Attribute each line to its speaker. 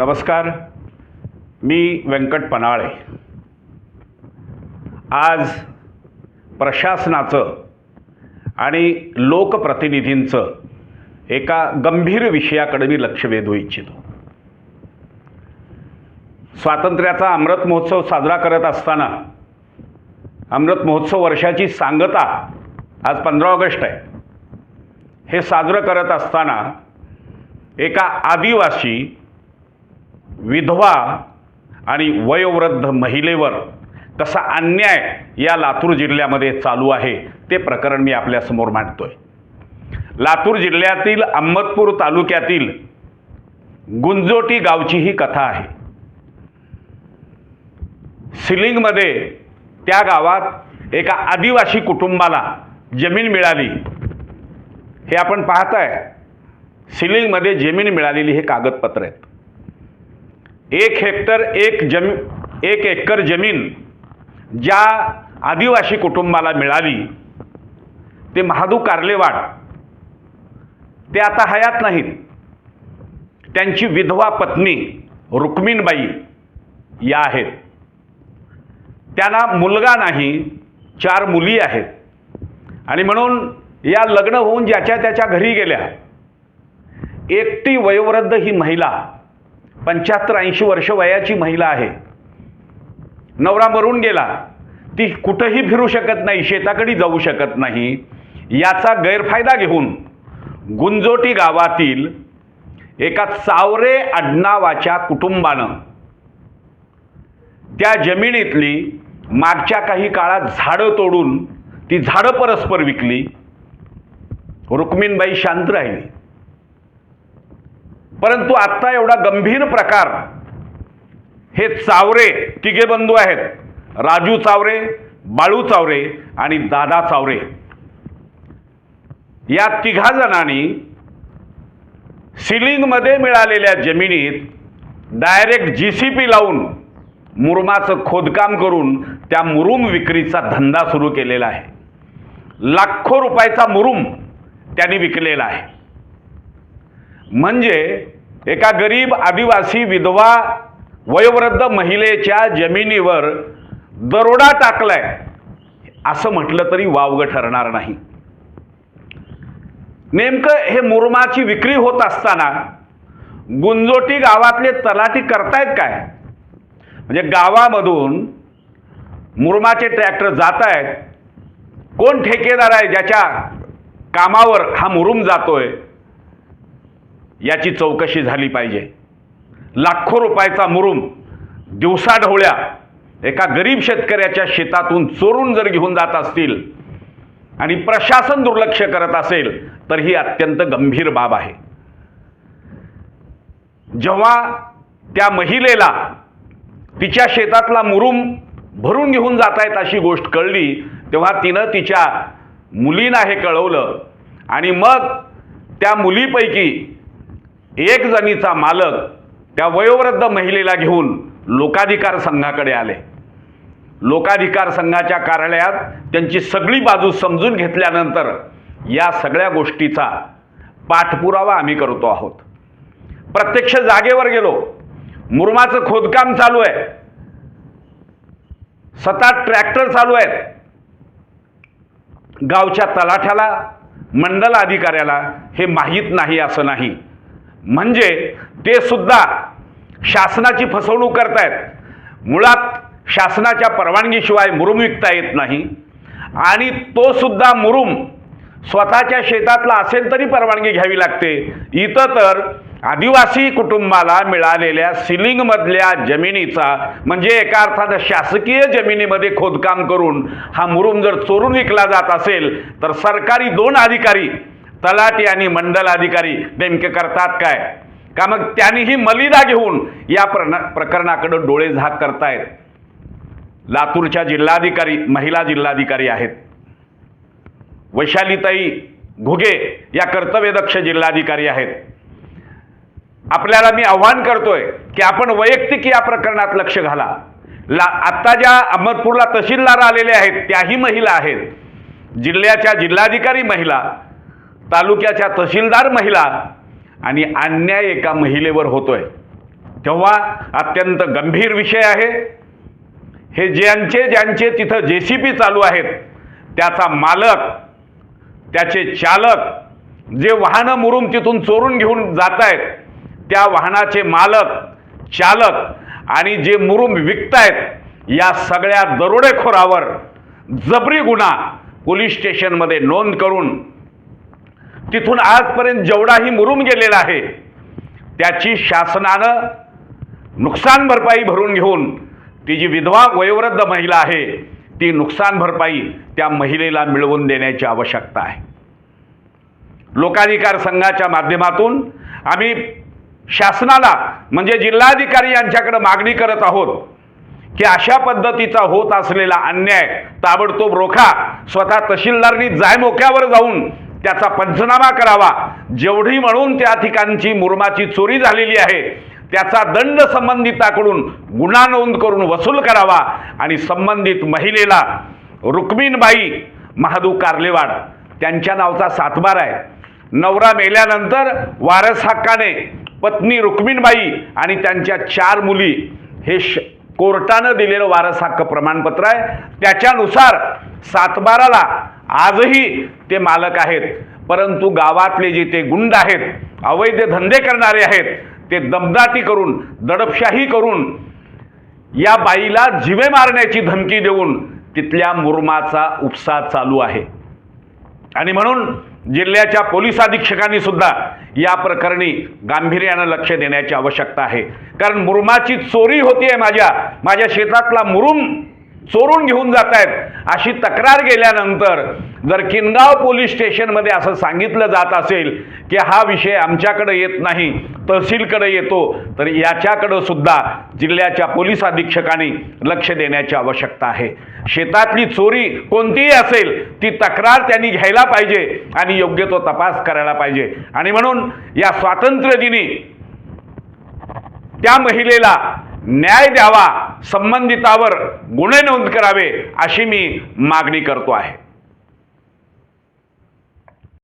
Speaker 1: नमस्कार मी व्यंकट पनाळे. आज प्रशासनाचं आणि लोकप्रतिनिधींचं एका गंभीर विषयाकडे मी लक्ष वेधू इच्छितो. स्वातंत्र्याचा अमृत महोत्सव साजरा करत असताना अमृत महोत्सव वर्षाची सांगता आज पंधरा ऑगस्ट आहे. हे साजरं करत असताना एका आदिवासी विधवा आणि वयोवृद्ध महिलेवर कसा अन्याय या लातूर जिल्ह्यामध्ये चालू आहे ते प्रकरण मी आपल्यासमोर मांडतो आहे लातूर जिल्ह्यातील अहमदपूर तालुक्यातील गुंजोटी गावची ही कथा आहे. सिलिंगमध्ये त्या गावात एका आदिवासी कुटुंबाला जमीन मिळाली. हे आपण पाहताय. सिलिंगमध्ये जमीन मिळालेली हे कागदपत्र आहेत. एक हेक्टर एक जमी एक एकर जमीन ज्या आदिवासी कुटुंबाला मिळाली ते महादू कार्लेवाड ते आता हयात नाहीत. त्यांची विधवा पत्नी रुक्मिणबाई या आहेत. त्यांना मुलगा नाही चार मुली आहेत. आणि म्हणून या लग्न होऊन ज्याच्या त्याच्या घरी गेल्या. एकटी वयोवृद्ध ही महिला पंच्याहत्तर ऐंशी वर्ष वयाची महिला आहे. नवरा मरून गेला. ती कुठंही फिरू शकत नाही शेताकडे जाऊ शकत नाही. याचा गैरफायदा घेऊन गुंजोटी गावातील एका चावरे आडनावाच्या कुटुंबानं त्या जमिनीतली मागच्या काही काळात झाडं तोडून ती झाडं परस्पर विकली. रुक्मिणबाई शांत राहिली. परंतु आत्ता एवढा गंभीर प्रकार. हे चावरे तिघे बंधू आहेत. राजू चावरे बाळू चावरे आणि दादा चावरे. या तिघा जणांनी सिलिंगमध्ये मिळालेल्या जमिनीत डायरेक्ट जी सी पी लावून मुरुमाचं खोदकाम करून त्या मुरुम विक्रीचा धंदा सुरू केलेला आहे. लाखो रुपयाचा मुरुम त्यांनी विकलेला आहे. म्हणजे एका गरीब आदिवासी विधवा वयोवृद्ध महिलेच्या जमिनीवर दरोडा टाकलाय असं म्हटलं तरी वावगं ठरणार नाही. नेमकं हे मुरमाची विक्री होत असताना गुंजोटी गावातले तलाठी करतायत काय? म्हणजे गावामधून मुरमाचे ट्रॅक्टर जात आहेत कोण ठेकेदार आहे ज्याच्या कामावर हा मुरुम जातोय? याची चौकशी झाली पाहिजे. लाखो रुपयाचा मुरुम दिवसाढवळ्या एका गरीब शेतकऱ्याच्या शेतातून चोरून जर घेऊन जात असतील आणि प्रशासन दुर्लक्ष करत असेल तर ही अत्यंत गंभीर बाब आहे. जेव्हा त्या महिलेला तिच्या शेतातला मुरुम भरून घेऊन जात आहेत अशी गोष्ट कळली तेव्हा तिनं तिच्या मुलींना हे कळवलं आणि मग त्या मुलीपैकी एक जणीचा मालक त्या वयोवृद्ध महिलेला घेऊन लोकाधिकार संघाकडे आले. लोकाधिकार संघाच्या कार्यालयात त्यांची सगळी बाजू समजून घेतल्यानंतर या सगळ्या गोष्टीचा पाठपुरावा आम्ही करतो आहोत. प्रत्यक्ष जागेवर गेलो. मुरमाचं खोदकाम चालू आहे. सतत ट्रॅक्टर चालू आहेत. गावच्या तलाठ्याला मंडल अधिकाऱ्याला हे माहीत नाही असं नाही. म्हणजे ते सुद्धा शासनाची फसवणूक करतायत. मुळात शासनाच्या परवानगीशिवाय मुरुम विकता येत नाही. आणि तो सुद्धा मुरुम स्वतःच्या शेतातला असेल तरी परवानगी घ्यावी लागते. इथं तर आदिवासी कुटुंबाला मिळालेल्या सिलिंगमधल्या जमिनीचा म्हणजे एका अर्थानं शासकीय जमिनीमध्ये खोदकाम करून हा मुरुम जर चोरून विकला जात असेल तर सरकारी दोन अधिकारी तलाठी आणि मंडल अधिकारी नेमके करतात काय? का मग त्यांनीही मलिदा घेऊन या प्रकरणाकडे डोळे झाक करतायत? लातूरच्या जिल्हाधिकारी महिला जिल्हाधिकारी आहेत. वैशालीताई घुगे या कर्तव्यदक्ष जिल्हाधिकारी आहेत. आपल्याला मी आव्हान करतोय की आपण वैयक्तिक या प्रकरणात लक्ष घाला. ला आत्ता ज्या अहमदपूरला तहसीलदार आलेले आहेत त्याही महिला आहेत. जिल्ह्याच्या जिल्हाधिकारी महिला तालुक्याच्या तहसीलदार महिला आणि अन्याय एका महिलेवर होतोय. तेव्हा अत्यंत गंभीर विषय आहे. हे ज्यांचे ज्यांचे तिथं जे सी पी चालू आहेत त्याचा मालक त्याचे चालक जे वाहनं मुरुम तिथून चोरून घेऊन जात आहेत त्या वाहनाचे मालक चालक आणि जे मुरुम विकतायत या सगळ्या दरोडेखोरावर जबरी गुन्हा पोलीस स्टेशनमध्ये नोंद करून तिथून आजपर्यंत जेवढाही मुरून गेलेला आहे त्याची शासनानं नुकसान भरपाई भरून घेऊन ती जी विधवा वयोवृद्ध महिला आहे ती नुकसान भरपाई त्या महिलेला मिळवून देण्याची आवश्यकता आहे. लोकाधिकार संघाच्या माध्यमातून आम्ही शासनाला म्हणजे जिल्हाधिकारी यांच्याकडे मागणी करत आहोत की अशा पद्धतीचा होत असलेला अन्याय ताबडतोब रोखा स्वतः तहसीलदारनी जायमोक्यावर जाऊन त्याचा पंचनामा करावा. जेवढी म्हणून त्या ठिकाणची मुरमाची चोरी झालेली आहे त्याचा दंड संबंधिताकडून गुन्हा नोंद करून वसूल करावा आणि संबंधित महिलेला रुक्मिणबाई महादू कार्लेवाड त्यांच्या नावचा सातबार आहे. नवरा मेल्यानंतर वारस हक्काने पत्नी रुक्मिणबाई आणि त्यांच्या चार मुली हे श कोर्टानं दिलेलं वारस हक्क प्रमाणपत्र आहे. त्याच्यानुसार सातबाराला आजही ते मालक आहेत. परंतु गावातले जे ते गुंड आहेत अवैध धंदे करणारे आहेत ते दमदाटी करून दडपशाही करून या बाईला जिवे मारण्याची धमकी देऊन तिथल्या मुरमाचा उपसा चालू आहे. आणि म्हणून जिल्ह्याच्या पोलीस अधीक्षकांनी सुद्धा या प्रकरणी गांभीर्यानं लक्ष देण्याची आवश्यकता आहे. कारण मुरुमाची चोरी होतीये माझ्या माझ्या शेतातला मुरुम चोरून घेऊन जात आहेत अशी तक्रार गेल्यानंतर जर किनगाव पोलीस स्टेशनमध्ये असं सांगितलं जात असेल की हा विषय आमच्याकडे येत नाही तहसीलकडे येतो तर याच्याकडं सुद्धा जिल्ह्याच्या पोलीस अधीक्षकांनी लक्ष देण्याची आवश्यकता आहे. शेतातली चोरी कोणतीही असेल ती तक्रार त्यांनी घ्यायला पाहिजे आणि योग्य तो तपास करायला पाहिजे. आणि म्हणून या स्वातंत्र्यदिनी त्या महिलेला न्याय द्यावा संबंधितावर गुन्हे नोंद करावे अशी मी मागणी करतो आहे.